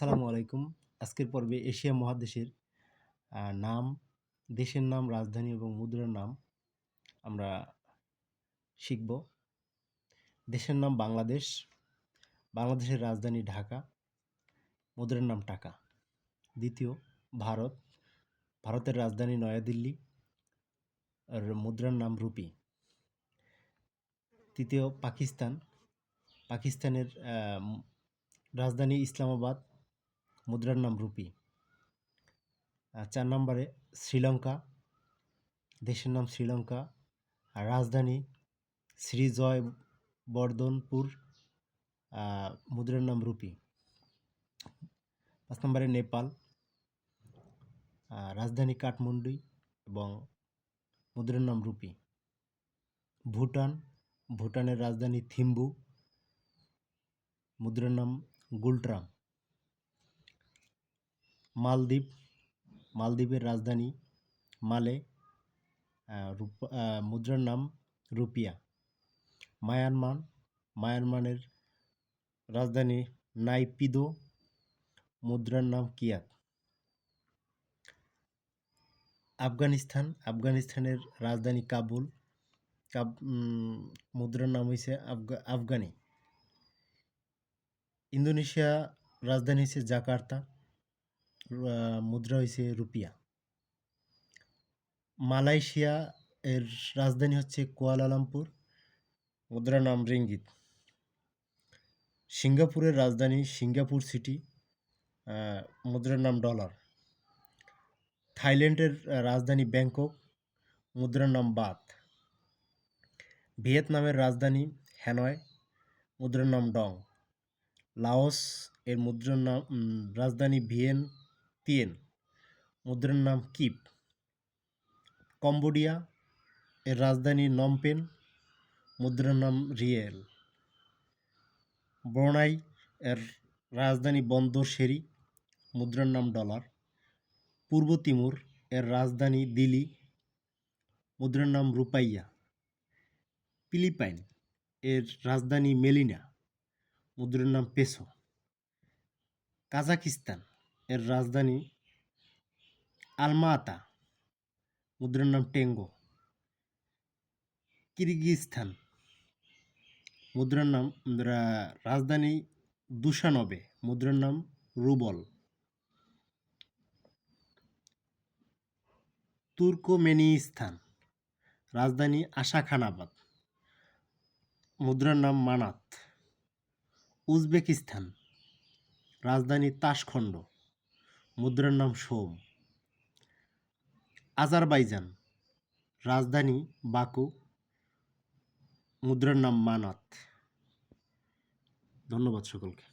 আসসালামু আলাইকুম। আজকের পর্বে এশিয়া মহাদেশের নাম, দেশের নাম, রাজধানী এবং মুদ্রার নাম আমরা শিখব। দেশের নাম বাংলাদেশ, বাংলাদেশের রাজধানী ঢাকা, মুদ্রার নাম টাকা দ্বিতীয়, ভারত, ভারতের রাজধানী নয়াদিল্লি, আর মুদ্রার নাম রুপি। তৃতীয়, পাকিস্তান, পাকিস্তানের রাজধানী ইসলামাবাদ মুদ্রার নাম রুপি। চার নম্বরে শ্রীলঙ্কা, দেশের নাম শ্রীলঙ্কা। আর রাজধানী শ্রীজয় বর্ধনপুর মুদ্রার নাম রুপি। পাঁচ নম্বরে নেপাল রাজধানী কাঠমান্ডু এবং মুদ্রার নাম রুপি। ভুটান, ভুটানের রাজধানী থিম্বু, মুদ্রার নাম গুলট্রাম। মালদ্বীপ, মালদ্বীপের রাজধানী মালে মুদ্রার নাম রুপিয়া। মায়ানমার, মায়ানমারের রাজধানী নাইপিদো, মুদ্রার নাম কিয়াত। আফগানিস্তান, আফগানিস্তানের রাজধানী কাবুল। কাব মুদ্রার নাম হয়েছে আফগা, আফগানি। ইন্দোনেশিয়া রাজধানী হচ্ছে জাকার্তা। মুদ্রা হয়েছে রুপিয়া। মালয়েশিয়া এর রাজধানী হচ্ছে কুয়ালালামপুর। মুদ্রার নাম রিঙ্গিত। সিঙ্গাপুরের রাজধানী সিঙ্গাপুর সিটি মুদ্রার নাম ডলার। থাইল্যান্ডের রাজধানী ব্যাংকক, মুদ্রার নাম বাত। ভিয়েতনামের রাজধানী হ্যানয়, মুদ্রার নাম ডং। লাওস এর মুদ্রার নাম রাজধানী ভিয়েন তিয়েন মুদ্রার নাম কিপ। কম্বোডিয়া এর রাজধানী নমপেন। মুদ্রার নাম রিয়েল। ব্রুনাই এর রাজধানী বন্দর শেরি। মুদ্রার নাম ডলার। পূর্ব তিমুর এর রাজধানী দিল্লি। মুদ্রার নাম রুপাইয়া। ফিলিপাইন এর রাজধানী মেলিনা। মুদ্রার নাম পেসো। কাজাকিস্তান এর রাজধানী আলমাআতা মুদ্রার নাম টেঙ্গো। কিরগিজস্তান, মুদ্রার নাম রাজধানী দুশানবে, মুদ্রার নাম রুবল। তুর্কমেনিস্তান, রাজধানী আশাখানাবাদ, মুদ্রার নাম মানাত। উজবেকিস্তান, রাজধানী তাশখণ্ড। মুদ্রার নাম সোম। আজারবাইজান রাজধানী বাকু মুদ্রার নাম মানাত। ধন্যবাদ সকলকে।